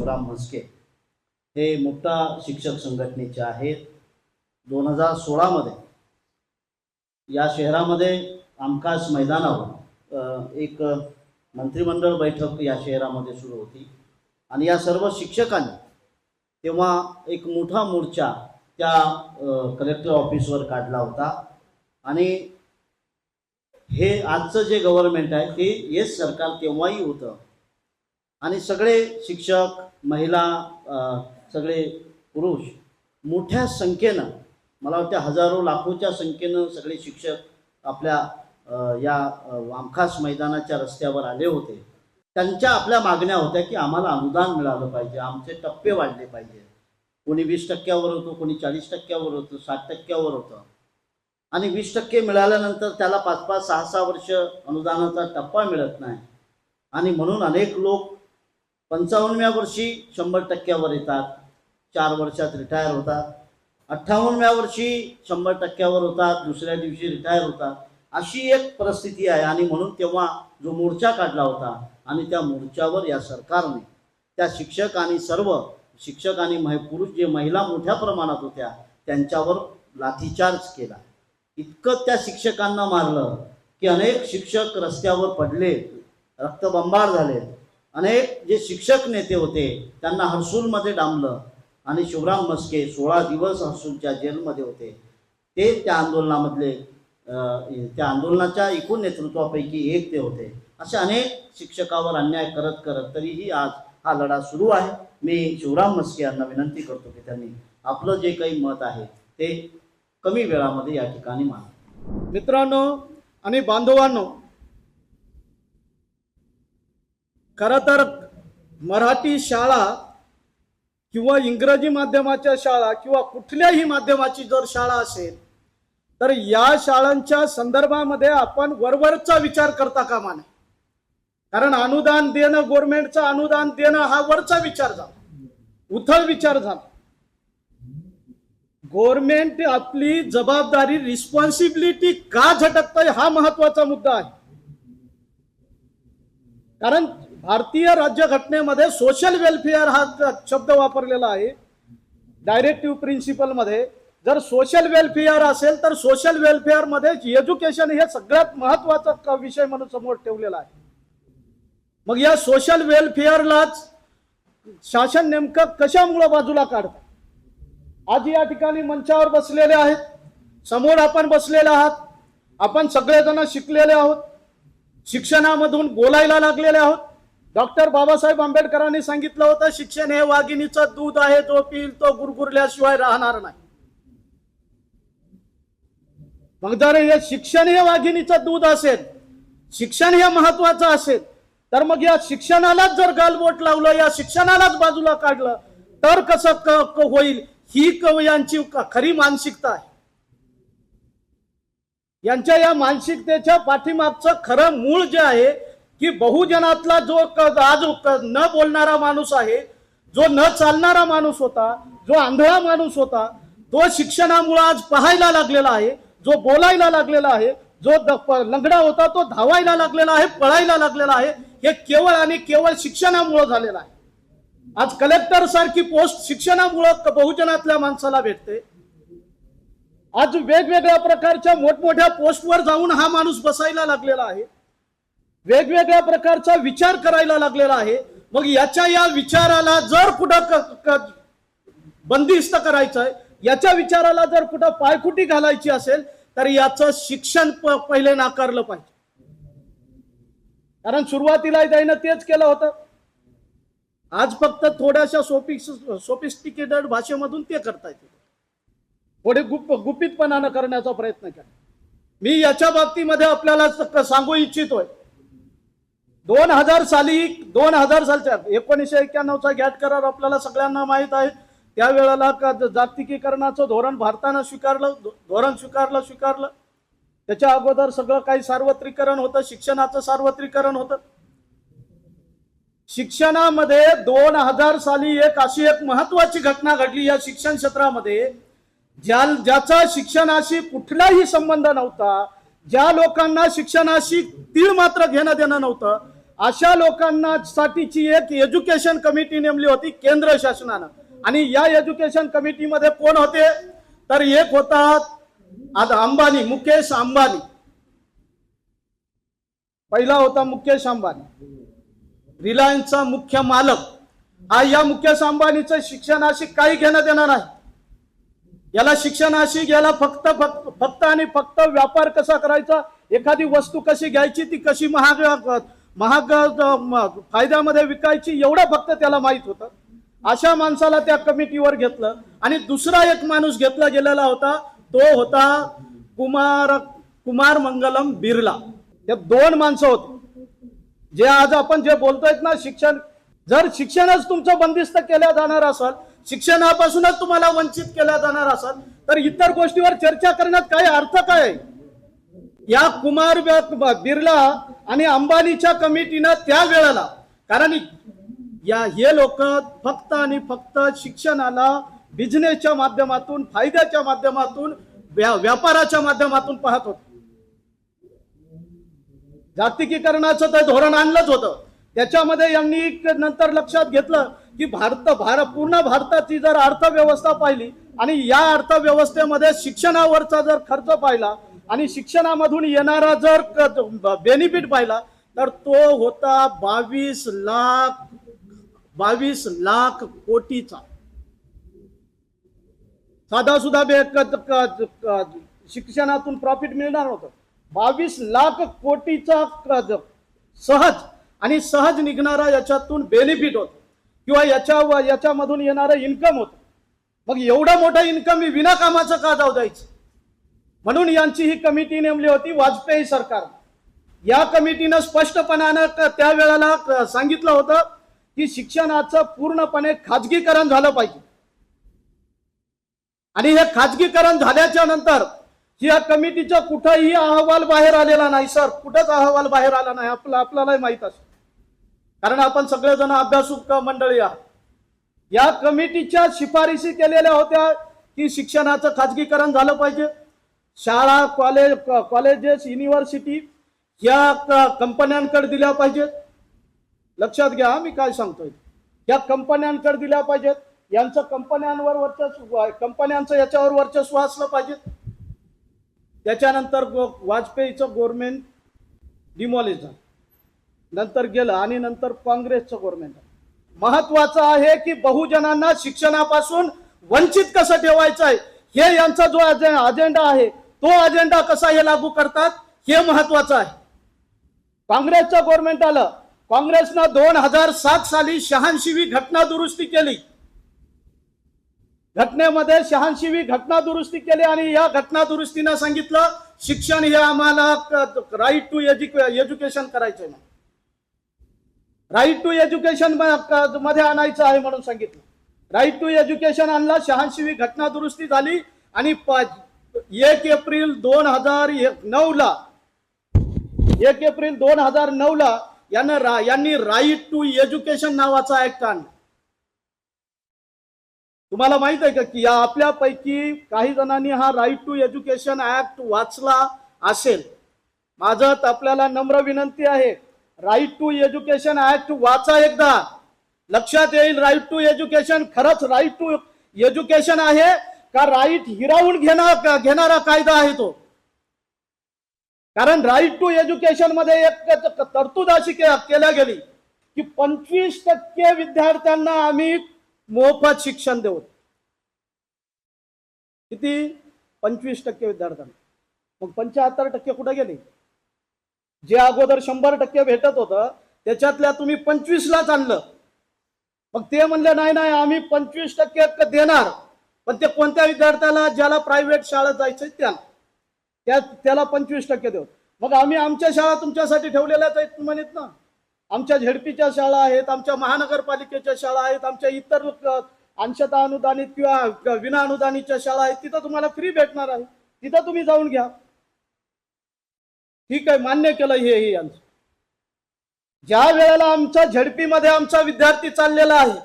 शिवराम म्हस्के हे मुक्ता शिक्षक संघटनेचे आहेत. दोन हजार सोळामध्ये या शहरामध्ये आमकाश मैदानावर एक मंत्रिमंडळ बैठक या शहरामध्ये सुरू होती. आणि या सर्व शिक्षकांनी तेव्हा एक मोठा मोर्चा त्या कलेक्टर ऑफिसवर काढला होता. आणि हे आजचं जे गव्हर्नमेंट आहे ते हेच सरकार तेव्हाही होतं. आणि सगळे शिक्षक महिला सगळे पुरुष मोठ्या संख्येनं मला वाटतं हजारो लाखोच्या संख्येनं सगळे शिक्षक आपल्या या वामखास आमखास मैदानाच्या रस्त्यावर आले होते. त्यांच्या आपल्या मागण्या होत्या की आम्हाला अनुदान मिळालं पाहिजे आमचे टप्पे वाढले पाहिजे. कोणी वीस टक्क्यावर होतो कोणी चाळीस टक्क्यावर होतं साठ टक्क्यावर होतं. आणि वीस टक्के मिळाल्यानंतर त्याला पाच पाच सहा सहा वर्ष अनुदानाचा टप्पा मिळत नाही. आणि म्हणून अनेक लोक पंचावन्नव्या वर्षी शंभर टक्क्यावर येतात. चार वर्षात रिटायर होतात. अठ्ठावन्नव्या वर्षी शंभर टक्क्यावर होतात. दुसऱ्या दिवशी रिटायर होतात. अशी एक परिस्थिती आहे आणि म्हणून तेव्हा जो मोर्चा काढला होता आणि त्या मोर्चावर या सरकारने त्या शिक्षक आणि सर्व शिक्षक आणि पुरुष जे महिला मोठ्या प्रमाणात होत्या त्यांच्यावर लाठीचार्ज केला. इतकं त्या शिक्षकांना मारलं की अनेक शिक्षक रस्त्यावर पडले रक्तबंबाळ झाले अनेक जे शिक्षक नेते होते त्यांना हर्सूलमध्ये डांबलं. आणि शिवराम मस्के सोळा दिवस हर्सूलच्या जेलमध्ये होते. ते त्या आंदोलनामधले त्या आंदोलनाच्या एकूण नेतृत्वापैकी एक ते होते. असे अनेक शिक्षकावर अन्याय करत करत तरीही आज हा लढा सुरू आहे. मी शिवराम मस्के यांना विनंती करतो की त्यांनी आपलं जे काही मत आहे ते कमी वेळामध्ये या ठिकाणी मांडा. मित्रांनो आणि बांधवांनो खरं तर मराठी शाळा किंवा इंग्रजी माध्यमाच्या शाळा किंवा कुठल्याही माध्यमाची जर शाळा असेल तर या शाळांच्या संदर्भामध्ये आपण वरवरचा विचार करता कामा नये. कारण अनुदान देणं गव्हर्नमेंटचं अनुदान देणं हा वरचा विचार झाला. उथळ विचार झाला. गव्हर्नमेंट आपली जबाबदारी रिस्पॉन्सिबिलिटी का झटकतंय हा महत्त्वाचा मुद्दा आहे. कारण भारतीय राज्यघटनेमध्ये सोशल वेलफेअर हा शब्द वापरलेला आहे. डायरेक्टिव्ह प्रिन्सिपलमध्ये जर सोशल वेलफेअर असेल तर सोशल वेलफेअरमध्ये एज्युकेशन हे सगळ्यात महत्त्वाचा विषय म्हणून समोर ठेवलेला आहे. मग या सोशल वेलफेअरलाच शासन नेमकं कशामुळं बाजूला काढतं? आज या ठिकाणी मंचावर बसलेले आहेत. समोर आपण बसलेले आहात. आपण सगळेजण शिकलेले आहोत. शिक्षणामधून बोलायला लागलेले आहोत. डॉक्टर बाबासाहेब आंबेडकरांनी सांगितलं होतं शिक्षण हे वाघिणीचं दूध आहे जो पिल तो गुरगुरल्याशिवाय राहणार नाही. मग जर हे शिक्षण हे वाघिणीचं दूध असेल शिक्षण हे महत्वाचं असेल तर मग या शिक्षणालाच जर गालबोट लावलं या शिक्षणालाच बाजूला काढलं तर कसं क- होईल? ही क- यांची खरी मानसिकता आहे. यांच्या या मानसिकतेच्या पाठीमागचं खरं मूळ जे आहे की बहुजनातला जो क- आज क- न बोलणारा माणूस आहे जो न चालणारा माणूस होता जो आंधळा माणूस होता तो शिक्षणामुळे आज पाहायला लागलेला आहे जो बोलायला लागलेला आहे जो द- लंगडा होता तो धावायला लागलेला आहे पळायला लागलेला आहे हे केवळ आणि केवळ शिक्षणामुळे झालेलं आहे. आज कलेक्टर सारखी पोस्ट शिक्षणामुळं बहुजनातल्या माणसाला भेटते. आज वेगवेगळ्या प्रकारच्या मोठमोठ्या पोस्टवर जाऊन हा माणूस बसायला लागलेला आहे. वेगवेगळ्या प्रकारचा विचार करायला लागलेला आहे. मग याच्या या विचाराला जर कुठं बंदिस्त करायचं आहे याच्या विचाराला जर कुठं पायकुटी घालायची असेल तर याचं शिक्षण प- पहिले नाकारलं पाहिजे. कारण सुरुवातीला त्यानं तेच केलं होतं. आज फक्त थोड्याशा सोपि सोपिस्टिकेटेड भाषेमधून ते करता येते थोडे गुप गुपितपणानं करण्याचा प्रयत्न केला. मी याच्या बाबतीमध्ये आपल्याला सांगू इच्छितोय. दोन हजार साली दोन हजार सालच्या एकोणीसशे एक्क्याण्णवचा गॅट करार आपल्याला सगळ्यांना माहीत आहे. त्यावेळेला का जागतिकीकरणाचं धोरण भारतानं स्वीकारलं धोरण स्वीकारलं स्वीकारलं. त्याच्या अगोदर सगळं काही सार्वत्रिकरण होतं शिक्षणाचं सार्वत्रिकरण होतं. शिक्षणामध्ये दोन हजार साली एक अशी एक महत्वाची घटना घडली या शिक्षण क्षेत्रामध्ये ज्या ज्याचा शिक्षणाशी कुठलाही संबंध नव्हता ज्या लोकांना शिक्षणाशी तीळ मात्र घेणं देणं नव्हतं अशा लोकांना साठीची एक एज्युकेशन कमिटी नेमली होती केंद्र शासनानं. आणि या एज्युकेशन कमिटीमध्ये कोण होते? तर एक होता आता अंबानी मुकेश अंबानी. पहिला होता मुकेश अंबानी. रिलायन्सचा मुख्य मालक. हा या मुकेश अंबानीचं शिक्षणाशी काही घेणं देणार नाही. याला शिक्षणाशी याला फक्त फक्त आणि फक्त व्यापार कसा करायचा? एखादी वस्तू कशी घ्यायची ती कशी महाग महाग फायद्यामध्ये विकायची एवढं फक्त त्याला माहीत होतं. अशा माणसाला त्या कमिटीवर घेतलं. आणि दुसरा एक माणूस घेतला गेलेला होता तो होता कुमार कुमार मंगलम बिर्ला. हे दोन माणसं होते. जे आज आपण जे बोलतोय ना शिक्षण जर शिक्षणच तुमचं बंदिस्त केल्या जाणार असेल शिक्षणापासूनच तुम्हाला वंचित केल्या जाणार असेल तर इतर गोष्टीवर चर्चा करण्यात काय अर्थ काय? या कुमार व्या- बिर्ला आणि अंबानीच्या कमिटीनं त्या वेळेला कारण या हे लोक फक्त आणि फक्त शिक्षणाला बिझनेसच्या माध्यमातून फायद्याच्या माध्यमातून व्या- व्यापाराच्या माध्यमातून पाहत होते. जागतिकीकरणाचं ते धोरण आणलंच होतं. त्याच्यामध्ये यांनी नंतर लक्षात घेतलं की भारत भारत पूर्ण भारताची जर अर्थव्यवस्था पाहिली आणि या अर्थव्यवस्थेमध्ये शिक्षणावरचा जर खर्च पाहिला आणि शिक्षणामधून येणारा जर बेनिफिट पाहिला तर तो होता बावीस लाख बावीस लाख कोटीचा. साधा सुद्धा शिक्षणातून प्रॉफिट मिळणार होतं बावीस लाख कोटीचा सहज आणि सहज निघणारा याच्यातून बेनिफिट होत. किंवा याच्या याच्यामधून येणारं इन्कम होतं. मग एवढं मोठं इन्कम मी विनाकामाचं का जाऊ द्यायचं? म्हणून यांची ही कमिटी नेमली होती वाजपेयी सरकार. या कमिटीनं स्पष्टपणानं त्यावेळेला त्या वेळेला सांगितलं होतं की शिक्षणाचं पूर्णपणे खाजगीकरण झालं पाहिजे. आणि हे खाजगीकरण झाल्याच्यानंतर या कमिटीचा कुठंही अहवाल बाहेर आलेला नाही सर. कुठंच अहवाल बाहेर आला नाही. आपलं आपल्यालाही माहीत असतं. कारण आपण सगळेजण अभ्यासुक मंडळी आहात. या कमिटीच्या शिफारशी केलेल्या होत्या की शिक्षणाचं खाजगीकरण झालं पाहिजे. शाळा कॉलेज कॉलेजेस युनिव्हर्सिटी या कंपन्यांकडे दिल्या पाहिजेत. लक्षात घ्या मी काय सांगतोय. या कंपन्यांकडे दिल्या पाहिजेत. यांचं कंपन्यांवर वर्चस्व कंपन्यांचं याच्यावर वर्चस्व असलं पाहिजे. त्याच्यानंतर वाजपेयीचं गव्हर्नमेंट डिमॉलिश झालं. नंतर गेलं आणि नंतर काँग्रेसचं गव्हर्नमेंट महत्वाचं आहे की बहुजनांना शिक्षणापासून वंचित कसं ठेवायचं आहे? हे यांचा जो अजेंडा आहे तो अजेंडा कसा हे लागू करतात? हे महत्वाचं आहे. काँग्रेसचं गव्हर्नमेंट आलं. काँग्रेसनं दोन हजार सात साली शहाऐंशीवी घटना दुरुस्ती केली. घटनेमध्ये शहाऐंशीवी घटना दुरुस्ती केली आणि या घटना दुरुस्तीनं सांगितलं शिक्षण हे आम्हाला राईट टू एज्युकेशन करायचंय नाही राईट टू एज्युकेशनमध्ये आणायचं आहे म्हणून सांगितलं. राईट टू एज्युकेशन आणला शहाऐंशीवी घटना दुरुस्ती झाली आणि एक एप्रिल दोन हजार नऊ ला एक एप्रिल दोन हजार नऊ ला यानं रा- यांनी राईट टू एज्युकेशन नावाचा ऍक्ट आणला. तुम्हाला माहीत आहे का की या आपल्यापैकी काही जणांनी हा राईट टू एज्युकेशन ऍक्ट वाचला असेल. माझं आपल्याला नम्र विनंती आहे. राईट टू एज्युकेशन ऍक्ट वाचा एकदा. लक्षात येईल राईट टू एज्युकेशन खरंच राईट टू एज्युकेशन आहे का राईट हिरावून घेणार घेणारा कायदा आहे तो. कारण राईट टू एज्युकेशनमध्ये एक तरतूद अशी के- केल्या गेली की पंचवीस टक्के विद्यार्थ्यांना आम्ही मोफत शिक्षण देऊ. किती? पंचवीस टक्के विद्यार्थ्यांना. मग पंच्याहत्तर टक्के कुठे गेले? जे अगोदर शंभर टक्के भेटत होतं त्याच्यातल्या तुम्ही पंचवीसलाच आणलं. मग ते म्हणले नाही नाही आम्ही पंचवीस टक्के देणार. पण ते कोणत्या विद्यार्थ्याला ज्याला प्रायव्हेट शाळा जायचंय त्याला. त्या त्याला पंचवीस टक्के देऊ. मग आम्ही आमच्या शाळा तुमच्यासाठी ठेवलेल्याच आहेत म्हणत ना. आमच्या झेडपीच्या शाळा आहेत आमच्या महानगरपालिकेच्या शाळा आहेत आमच्या इतर अंशता अनुदानित किंवा विना अनुदानितच्या शाळा आहेत तिथं तुम्हाला फ्री भेटणार आहे. तिथं तुम्ही जाऊन घ्या. ठीक आहे मान्य केलं हे यांचं. ज्या वेळेला आमच्या झडपीमध्ये आमचा विद्यार्थी चाललेला आहे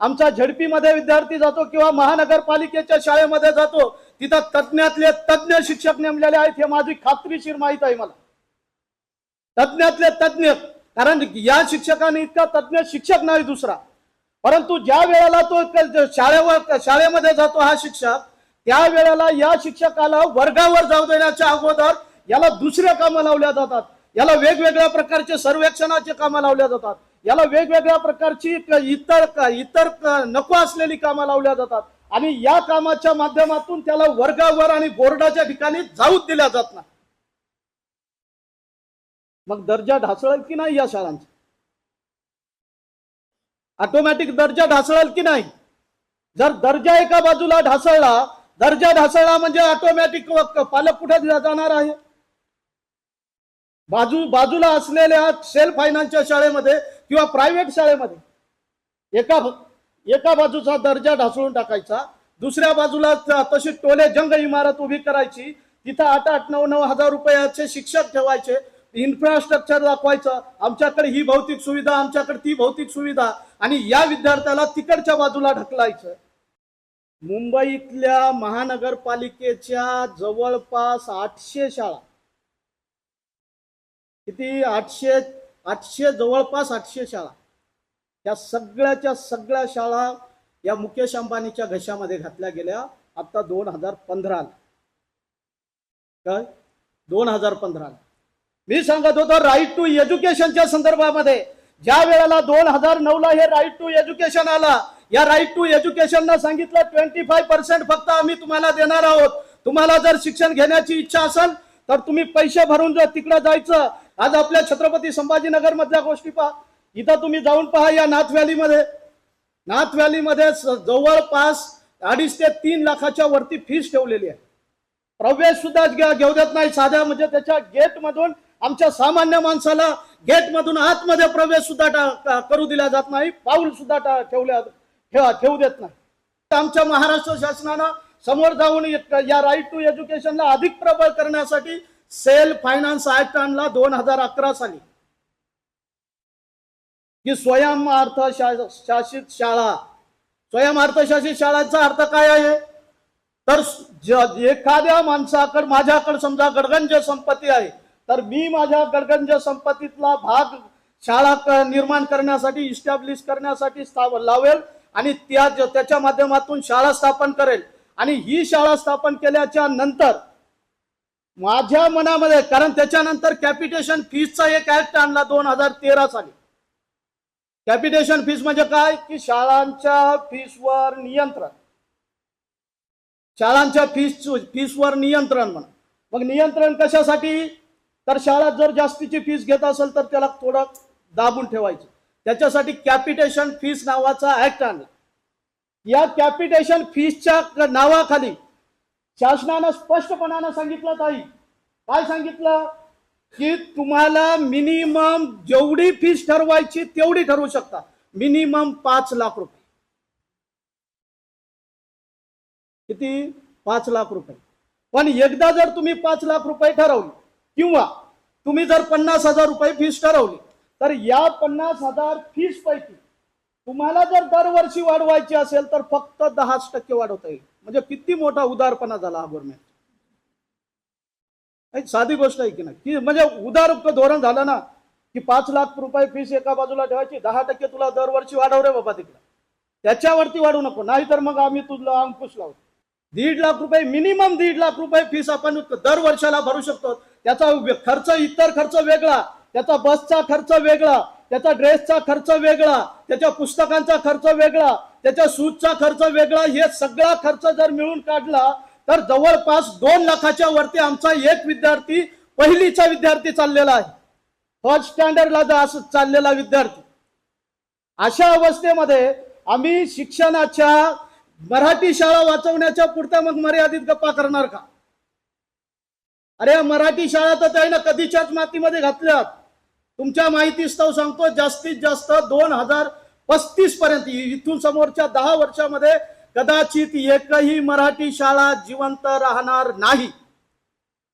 आमचा झडपीमध्ये विद्यार्थी जातो किंवा महानगरपालिकेच्या शाळेमध्ये जातो तिथं तज्ज्ञातले तज्ज्ञ शिक्षक नेमलेले आहेत हे माझी खात्रीशीर माहीत आहे मला. तज्ज्ञातले तज्ज्ञ कारण या शिक्षकाने इतका तज्ज्ञ शिक्षक नाही दुसरा. परंतु ज्या वेळेला तो शाळेवर शाळेमध्ये जातो हा शिक्षक त्या वेळेला या शिक्षकाला वर्गावर जाऊ देण्याच्या अगोदर याला दुसऱ्या कामं लावल्या जातात. याला वेगवेगळ्या प्रकारचे सर्वेक्षणाचे कामं लावल्या जातात. याला वेगवेगळ्या प्रकारची इतर इतर नको असलेली कामं लावल्या जातात. आणि या कामाच्या माध्यमातून त्याला वर्गावर आणि बोर्डाच्या ठिकाणी जाऊच दिल्या जात नाही. मग दर्जा ढासळेल की नाही या शाळांचा? ऑटोमॅटिक दर्जा ढासळेल की नाही? जर दर्जा एका बाजूला ढासळला दर्जा ढासळला म्हणजे ऑटोमॅटिक पालक कुठे जाणार आहे? बाजू बाजूला असलेल्या सेल्फ फायनान्सच्या शाळेमध्ये किंवा प्रायव्हेट शाळेमध्ये एका एका बाजूचा दर्जा ढासळून टाकायचा दुसऱ्या बाजूला तशी टोले जंग इमारत उभी करायची तिथं आठ आठ नऊ नऊ हजार रुपयाचे शिक्षक ठेवायचे इन्फ्रास्ट्रक्चर दाखवायचं आमच्याकडे ही भौतिक सुविधा आमच्याकडे ती भौतिक सुविधा आणि या विद्यार्थ्याला तिकडच्या बाजूला ढकलायचं. मुंबईतल्या महानगरपालिकेच्या जवळपास आठशे शाळा किती? आठशे आठशे जवळपास आठशे शाळा. या सगळ्याच्या सगळ्या शाळा या मुकेश अंबानीच्या घशामध्ये घातल्या गेल्या. आता दोन हजार पंधरा काय? दोन हजार पंधरा मी सांगत होतो राईट टू एज्युकेशनच्या संदर्भामध्ये. ज्या वेळेला दोन हजार नऊ ला हे राईट टू एज्युकेशन आला या राईट टू एज्युकेशनला सांगितलं ट्वेंटी फाय पर्सेंट फक्त आम्ही तुम्हाला देणार आहोत. तुम्हाला जर शिक्षण घेण्याची इच्छा असेल तर तुम्ही पैसे भरून जर तिकडे जायचं आज आपल्या छत्रपती संभाजीनगर मधल्या गोष्टी पहा. इथं तुम्ही जाऊन पहा या नाथ व्हॅलीमध्ये. नाथ व्हॅलीमध्ये जवळपास अडीच ते तीन लाखाच्या वरती फीस ठेवलेली आहे. प्रवेश सुद्धा घेऊ देत नाही साध्या म्हणजे त्याच्या गेट मधून आमच्या सामान्य माणसाला गेट मधून आतमध्ये प्रवेश सुद्धा टा- करू दिला जात नाही. पाऊल सुद्धा टा- ठेवल्या ठेवा ठेवू देत नाही. आमच्या महाराष्ट्र शासनानं समोर जाऊन एक- या राईट टू एज्युकेशनला अधिक प्रबळ करण्यासाठी सेल फायनान्स ऍक्ट आणला दोन हजार अकरा साली. की स्वयं अर्थशासित शासित शाळा. स्वयं अर्थशासित शाळांचा अर्थ काय आहे? तर एखाद्या माणसाकडे माझ्याकडे समजा गडगंज संपत्ती आहे तर मी माझ्या गडगंज संपत्तीतला भाग शाळा निर्माण करण्यासाठी इस्टॅब्लिश करण्यासाठी स्थाप लावेल आणि त्या त्याच्या माध्यमातून शाळा स्थापन करेल. आणि ही शाळा स्थापन केल्याच्यानंतर माझ्या मनामध्ये कारण त्याच्यानंतर कॅपिटेशन फीसचा एक ऍक्ट आणला दोन हजार तेरा साली. कॅपिटेशन फीस म्हणजे काय? की शाळांच्या फीसवर नियंत्रण. शाळांच्या फीस फीसवर नियंत्रण म्हणा. मग नियंत्रण कशासाठी? तर शाळा जर जास्तीची फीस घेत असेल तर त्याला थोडं दाबून ठेवायचं. त्याच्यासाठी कॅपिटेशन फीस नावाचा ऍक्ट आणला. या कॅपिटेशन फीसच्या नावाखाली शासनानं स्पष्टपणानं सांगितलं ताई. काय सांगितलं? की तुम्हाला मिनिमम जेवढी फीस ठरवायची तेवढी ठरवू शकता. मिनिमम पाच लाख रुपये. किती? पाच लाख रुपये. पण एकदा जर तुम्ही पाच लाख रुपये ठरवले किंवा तुम्ही जर पन्नास हजार रुपये फीस ठरवली तर या पन्नास हजार फीस पैकी तुम्हाला जर दरवर्षी वाढवायची असेल तर फक्त दहाच टक्के वाढवता येईल. म्हणजे किती मोठा उदारपणा झाला हा गव्हर्नमेंट साधी गोष्ट आहे की नाही? की म्हणजे उदार धोरण झालं ना की पाच लाख रुपये फीस एका बाजूला ठेवायची दहा टक्के तुला दरवर्षी वाढव रे बाबा तिकडे. त्याच्यावरती वाढू नको नाहीतर मग आम्ही तुला अंकुश लावतो दीड लाख रुपये मिनिमम दीड लाख रुपये फीस आपण दर वर्षाला भरू शकतो. त्याचा खर्च इतर खर्च वेगळा त्याचा बसचा खर्च वेगळा त्याचा ड्रेसचा खर्च वेगळा त्याच्या पुस्तकांचा खर्च वेगळा त्याच्या सूजचा खर्च वेगळा हे सगळा खर्च जर मिळून काढला तर जवळपास दोन लाखाच्या वरती आमचा एक विद्यार्थी पहिलीचा विद्यार्थी चाललेला आहे. फर्स्ट स्टँडर्डला जो चाललेला विद्यार्थी. अशा अवस्थेमध्ये आम्ही शिक्षणाच्या मराठी शाळा वाचवण्याच्या पुरत्या मग मर्यादित गप्पा करणार का? अरे मराठी शाळा तर त्याने कधीच्याच मातीमध्ये घातल्यात. तुमच्या माहितीस्तव सांगतो जास्तीत जास्त दोन हजार पस्तीस पर्यंत. इथून समोरच्या दहा वर्षामध्ये कदाचित एकही मराठी शाळा जिवंत राहणार नाही.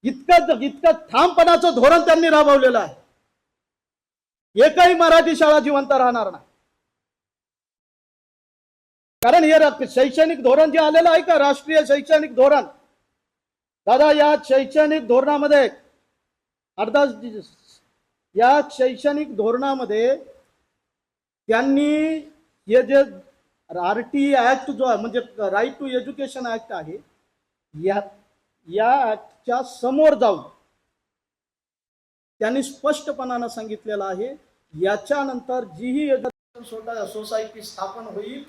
इतकं इतकं ठामपणाचं धोरण त्यांनी राबवलेलं आहे. एकही मराठी शाळा जिवंत राहणार नाही. कारण हे शैक्षणिक धोरण जे आलेलं आहे का? राष्ट्रीय शैक्षणिक धोरण. दादा या शैक्षणिक धोरणामध्ये अर्धा या शैक्षणिक धोरणामध्ये त्यांनी हे जे आर टी ऍक्ट जो आहे म्हणजे राईट टू एज्युकेशन ॲक्ट आहे या या ऍक्टच्या समोर जाऊन त्यांनी स्पष्टपणानं सांगितलेलं आहे. याच्यानंतर जीही education सोसायटी स्थापन होईल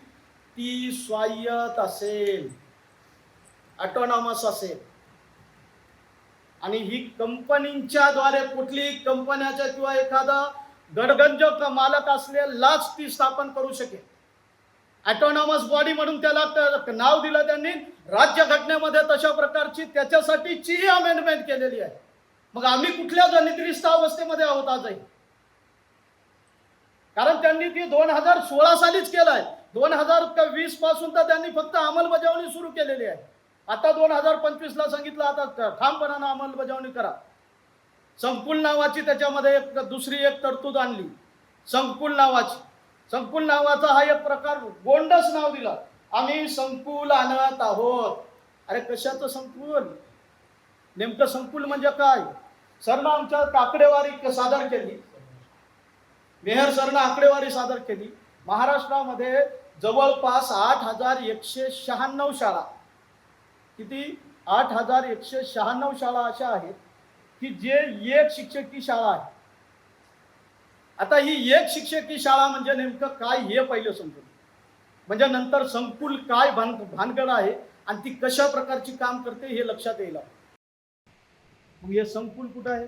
ती स्वायत असेल. ऑटोनॉमस असेल. आणि ही कंपनीच्या द्वारे कुठली कंपन्याच्या किंवा एखादा गडगंज मालक असलेलाच ती स्थापन करू शकेल. ऑटोनॉमस बॉडी म्हणून त्याला नाव दिलं त्यांनी. राज्य घटनेमध्ये तशा प्रकारची त्याच्यासाठीची अमेंडमेंट केलेली आहे. मग आम्ही कुठल्या निद्रिस्त अवस्थेमध्ये आहोत आजही? कारण त्यांनी ती दोन हजार सोळा सालीच केलाय. दोन हजार वीसपासून तर त्यांनी फक्त अंमलबजावणी सुरू केलेली आहे. आता दोन हजार पंचवीस ला सांगितलं आता ठामपणानं अंमलबजावणी करा. संकुल नावाची त्याच्यामध्ये एक दुसरी एक तरतूद आणली. संकुल नावाची. संकुल नावाचा हा एक प्रकार गोंडस नाव दिला. आम्ही संकुल आणत आहोत. अरे कशाचं संकुल? नेमकं संकुल म्हणजे काय? सरनं आमच्या आकडेवारी सादर केली. मेहर सरनं आकडेवारी सादर केली. महाराष्ट्रामध्ये जवळपास आठ हजार एकशे शहाण्णव शाळा. किती? आठ हजार एकशे शहाण्णव शाळा अशा आहेत. की जे एक शिक्षकी शाळा आहे. आता ही एक शिक्षकी शाळा म्हणजे नेमकं काय हे पहिलं समजून. म्हणजे नंतर संकुल काय भान भानगड आहे आणि ती कशा प्रकारची काम करते हे लक्षात येईल मग हे संकुल कुठं आहे?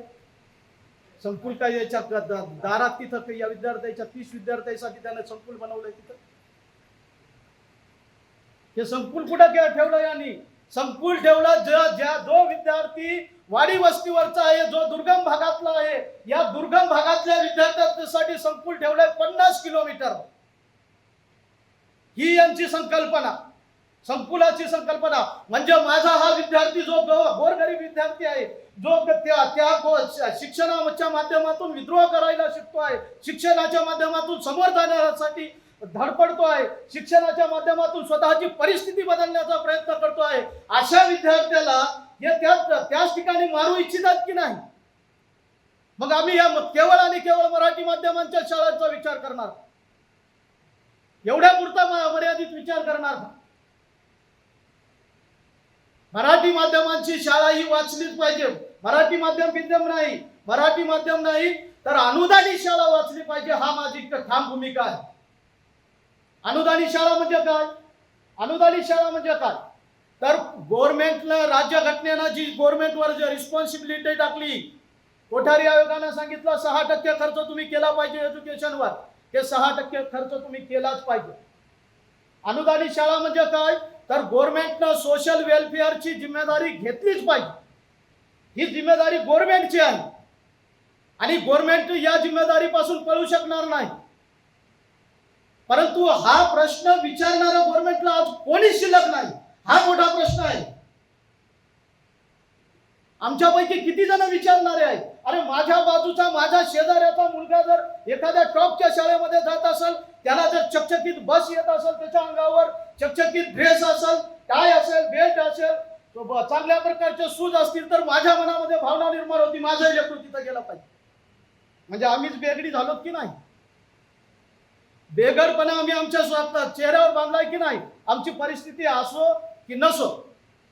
संकुल काय याच्या दारात तिथं काही या विद्यार्थ्याच्या तीस विद्यार्थ्यांसाठी त्यानं संकुल बनवलंय तिथं? हे संकुल कुठं ठेवलं यांनी? संकुल ठेवलं. ज्या ज्या जो विद्यार्थी वाडी वस्तीवरचा आहे जो दुर्गम भागातला आहे या दुर्गम भागातल्या विद्यार्थ्यांसाठी संकुल ठेवलंय पन्नास किलोमीटर. ही यांची संकल्पना. संकुलाची संकल्पना. म्हणजे माझा हा विद्यार्थी जो गोरगरीब विद्यार्थी आहे जो त्या त्या गो- शिक्षणाच्या माध्यमातून विद्रोह करायला शिकतो आहे शिक्षणाच्या माध्यमातून समोर जाण्यासाठी धडपडतो आहे शिक्षणाच्या माध्यमातून स्वतःची परिस्थिती बदलण्याचा प्रयत्न करतो आहे अशा विद्यार्थ्याला हे त्याच त्याच ठिकाणी मारू इच्छितात की नाही? मग आम्ही या केवळ आणि केवळ मराठी माध्यमांच्या शाळांचा विचार करणार. एवढ्या पुरता मर्यादित विचार करणार मराठी माध्यमांची शाळा ही वाचलीच पाहिजे. मराठी माध्यम विद्यम नाही. मराठी माध्यम नाही तर अनुदानित शाळा वाचली पाहिजे. हा माझी ठाम भूमिका आहे. अनुदानित शाळा म्हणजे काय? अनुदानित शाळा म्हणजे काय? तर गव्हर्नमेंटनं राज्य घटनेनं जी गव्हर्नमेंटवर जी रिस्पॉन्सिबिलिटी टाकली कोठारी आयोगानं सांगितलं सहा टक्के खर्च तुम्ही केला पाहिजे एज्युकेशनवर हे सहा टक्के खर्च तुम्ही केलाच पाहिजे. अनुदानित शाळा म्हणजे काय? तर गव्हर्नमेंटनं सोशल वेलफेअरची जिम्मेदारी घेतलीच पाहिजे. ही जिम्मेदारी गव्हर्नमेंटची आहे. आणि गव्हर्नमेंट या जिम्मेदारीपासून पळू शकणार नाही. परंतु हा प्रश्न विचारणारा गव्हर्नमेंटला आज कोणीच शिल्लक नाही? हा मोठा प्रश्न आहे. आमच्यापैकी किती जण विचारणारे आहेत? अरे माझ्या बाजूचा माझ्या शेजाऱ्याचा मुलगा जर एखाद्या टॉपच्या शाळेमध्ये जात असेल त्याला जर चकचकीत बस येत असेल त्याच्या अंगावर चकचकीत ड्रेस असेल टाय असेल बेल्ट असेल चांगल्या प्रकारचे सूज असतील तर माझ्या मनामध्ये भावना निर्माण होती. माझं लेकरू तिथं गेलं पाहिजे. म्हणजे आम्हीच बेगडी झालो की नाही? बेघरपणा आम्ही आमच्या स्वतः चेहऱ्यावर बांधलाय की नाही आमची परिस्थिती असो की नसो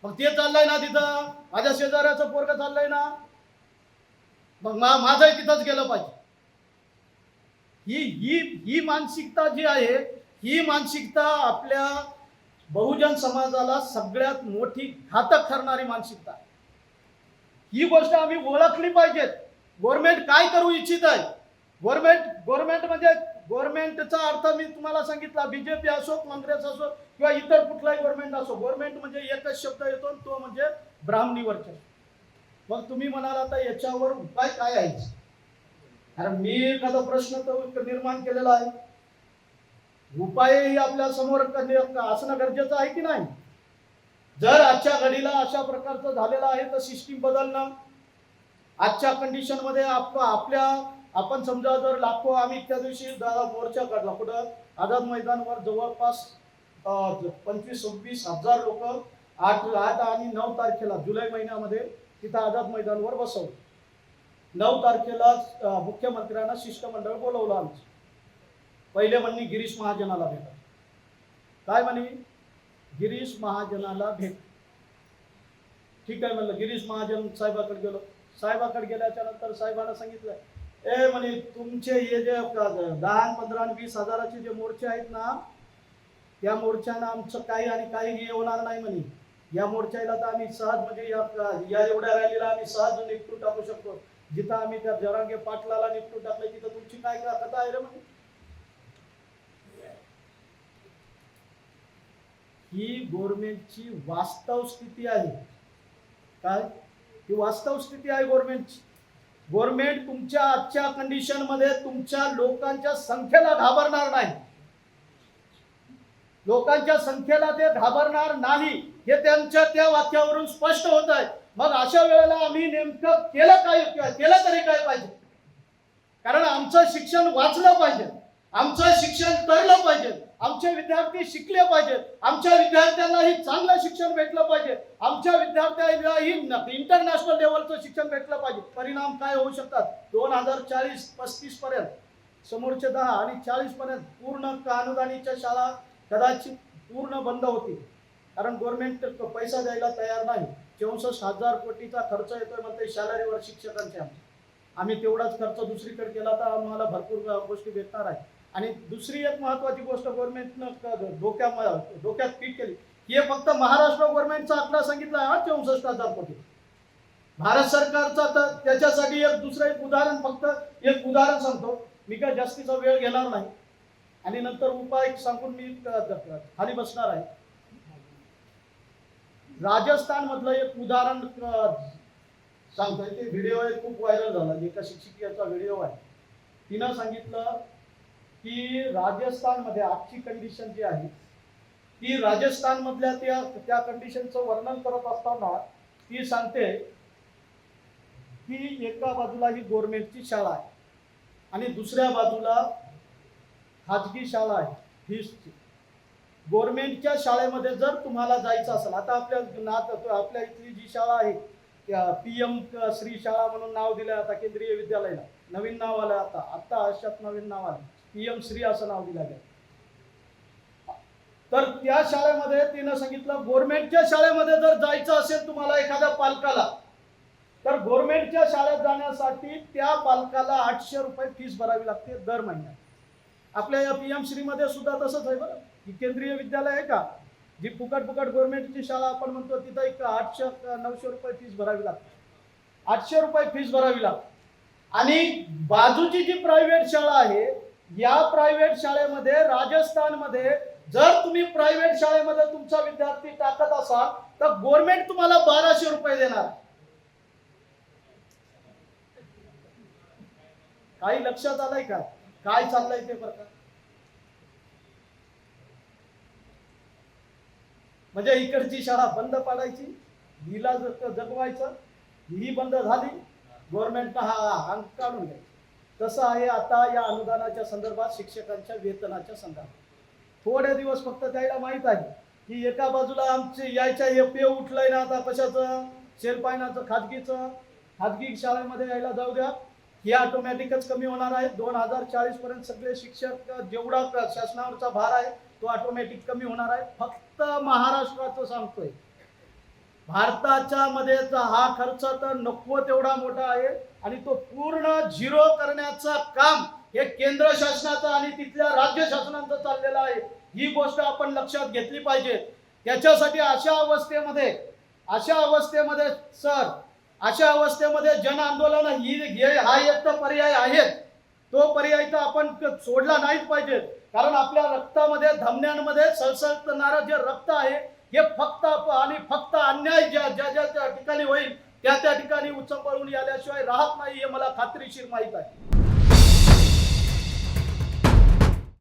मग ते चाललंय ना तिथं. माझ्या शेजाऱ्याचं पोरग चाललंय ना. मग मा माझंही तिथंच गेलं पाहिजे. ही ही ही मानसिकता जी आहे ही मानसिकता आपल्या बहुजन समाजाला सगळ्यात मोठी घातक ठरणारी मानसिकता ही गोष्ट आम्ही ओळखली पाहिजेत. गव्हर्नमेंट काय करू इच्छित आहे गव्हर्नमेंट गव्हर्नमेंट म्हणजे गव्हर्नमेंटचा अर्थ मी तुम्हाला सांगितला बीजेपी असो काँग्रेस असो किंवा इतर कुठलाही गव्हर्नमेंट असो गव्हर्नमेंट म्हणजे एकच शब्द येतो आणि तो म्हणजे ब्राह्मणी मग तुम्ही म्हणाल आता याच्यावर उपाय काय आहे? कारण मी एखादा प्रश्न तर निर्माण केलेला आहे. उपायही आपल्यासमोर असणं गरजेचं आहे की नाही? जर आजच्या घडीला अशा प्रकारचं झालेलं आहे तर सिस्टीम बदलणं आजच्या कंडिशनमध्ये आप आपल्या आपण समजा जर लाखो आम्ही त्या दिवशी दादा मोर्चा काढला. कुठं? आझाद मैदानवर जवळपास पंचवीस सव्वीस हजार लोक आठ आठ आणि नऊ तारखेला जुलै महिन्यामध्ये तिथं आझाद मैदानवर बसवलं. नऊ तारखेला मुख्यमंत्र्यांना शिष्टमंडळ बोलवलं आमचं पहिले म्हणणे गिरीश महाजनाला भेटा. काय म्हणे? गिरीश महाजनाला भेट. ठीक आहे म्हणलं गिरीश महाजन साहेबाकडे गेलो. साहेबाकडे गेल्याच्यानंतर साहेबांना सांगितलं ए म्हणे तुमचे हे जे दहा पंधरा आणि वीस हजाराचे जे मोर्चे आहेत ना त्या मोर्चानं आमचं काही आणि काही हे होणार नाही म्हणे. या मोर्चाला तर आम्ही सहज म्हणजे या या एवढ्या रॅलीला आम्ही सहज निपटून टाकू शकतो. जिथं आम्ही त्या जरांगे पाटलाला निपटून टाकलं तिथं तुमची काय कथा आहे रे म्हणे? ही गोरमेंटची वास्तव स्थिती आहे. काय? ही वास्तव स्थिती आहे गोरमेंटची. गव्हर्नमेंट तुमच्या आजच्या कंडिशनमध्ये तुमच्या लोकांच्या संख्येला घाबरणार नाही. लोकांच्या संख्येला ते घाबरणार नाही हे त्यांच्या त्या वाक्यावरून स्पष्ट होत आहे मग अशा वेळेला आम्ही नेमकं केलं काय केलं तरी काय पाहिजे? कारण आमचं शिक्षण वाचलं पाहिजे. आमचं शिक्षण टळलं पाहिजे. आमचे विद्यार्थी शिकले पाहिजेत आमच्या विद्यार्थ्यांनाही चांगलं शिक्षण भेटलं पाहिजे. आमच्या विद्यार्थ्यांनाही इंटरनॅशनल लेवलचं शिक्षण भेटलं पाहिजे. परिणाम काय होऊ शकतात? दोन हजार चाळीस पस्तीस पर्यंत समोरचे दहा आणि चाळीस पर्यंत पूर्ण अनुदानीच्या शाळा कदाचित पूर्ण बंद होतील. कारण गव्हर्नमेंट पैसा द्यायला तयार नाही. चौसष्ट हजार कोटीचा खर्च येतोय म्हणते सॅलरीवर शिक्षकांच्या आम्ही तेवढाच खर्च दुसरीकडे केला तर आम्हाला भरपूर गोष्टी भेटणार आहे आणि दुसरी एक महत्वाची गोष्ट गव्हर्नमेंटनं डोक्यामध्ये डोक्यात पीक केली. हे फक्त महाराष्ट्र गव्हर्नमेंटचा आकडा सांगितला आहे हा चौसष्ट हजार कोटी. भारत सरकारचा तर त्याच्यासाठी एक दुसरं एक उदाहरण फक्त एक उदाहरण सांगतो. मी काय जास्तीचा वेळ घेणार नाही. आणि नंतर उपाय सांगून मी खाली बसणार आहे. राजस्थान मधलं एक उदाहरण सांगतोय ते व्हिडिओ खूप व्हायरल झाला एका शिक्षिकेचा व्हिडिओ आहे. तिनं सांगितलं की राजस्थानमध्ये आजची कंडिशन जी आहे ती राजस्थान मधल्या त्या त्या कंडिशनचं वर्णन करत असताना ती सांगते की एका बाजूला ही गव्हर्नमेंटची शाळा आहे आणि दुसऱ्या बाजूला खाजगी शाळा आहे फीसची. गव्हर्नमेंटच्या शाळेमध्ये जर तुम्हाला जायचं असेल आता आपल्या नात आपल्या इथली जी शाळा आहे त्या पी एम श्री शाळा म्हणून नाव दिलं आता केंद्रीय विद्यालयाला. नवीन नाव आलं आता. आता अशात नवीन नाव आलं. पी एम श्री असं नाव दिलं गेलं. तर त्या शाळेमध्ये तिनं सांगितलं गव्हर्नमेंटच्या शाळेमध्ये जर जायचं असेल तुम्हाला एखाद्या पालकाला तर गव्हर्नमेंटच्या शाळेत जाण्यासाठी त्या पालकाला आठशे रुपये फीस भरावी लागते दर महिन्यात. आपल्या या पी एम श्रीमध्ये सुद्धा तसंच आहे बरं. ही केंद्रीय विद्यालय आहे का? जी फुकट फुकट गव्हर्नमेंटची शाळा आपण म्हणतो तिथं एक आठशे नऊशे रुपये फीस भरावी लागते. आठशे रुपये फीस भरावी लागते. आणि बाजूची जी प्रायव्हेट शाळा आहे या प्रायव्हेट शाळेमध्ये राजस्थानमध्ये जर तुम्ही प्रायव्हेट शाळेमध्ये तुमचा विद्यार्थी टाकत असाल तर गव्हर्नमेंट तुम्हाला बाराशे रुपये देणार. काही लक्षात आलंय का? काय चाललंय ते बरं का? म्हणजे इकडची शाळा बंद पाडायची हिला ज- जगवायचं ही बंद झाली गव्हर्नमेंटनं हा अंक काढून घ्यायचा. तसं आहे आता या अनुदानाच्या संदर्भात शिक्षकांच्या वेतनाच्या संदर्भात. थोडे दिवस फक्त त्याला माहीत आहे की एका बाजूला आमचे यायच्या हे पे उठलंय ना आता कशाचं? शेलपायनाचं खाजगीचं. खाजगी शाळेमध्ये यायला जाऊ द्या. हे ऑटोमॅटिकच कमी होणार आहे. दोन हजार चाळीस पर्यंत सगळे शिक्षक जेवढा शासनावरचा भार आहे तो ऑटोमॅटिक कमी होणार आहे. फक्त महाराष्ट्राचं सांगतोय. भारताच्या मध्ये हा खर्च तर नको तेवढा मोठा आहे आणि तो पूर्ण झिरो करण्याचं काम हे केंद्र शासनाचं आणि तिथल्या राज्य शासनाचं चाललेलं आहे. ही गोष्ट आपण लक्षात घेतली पाहिजे. त्याच्यासाठी अशा अवस्थेमध्ये अशा अवस्थेमध्ये सर अशा अवस्थेमध्ये जन आंदोलन ही हे- हा एक तर पर्याय आहे तो पर्याय तर आपण सोडला नाहीच पाहिजे. कारण आपल्या रक्तामध्ये धमन्यांमध्ये सळसळणारं जे रक्त आहे हे फक्त आणि फक्त अन्याय ज्या ज्या ज्या त्या ठिकाणी होईल त्या त्या ठिकाणी उचंबळून आल्याशिवाय राहत नाही हे मला खात्रीशीर माहीत आहे.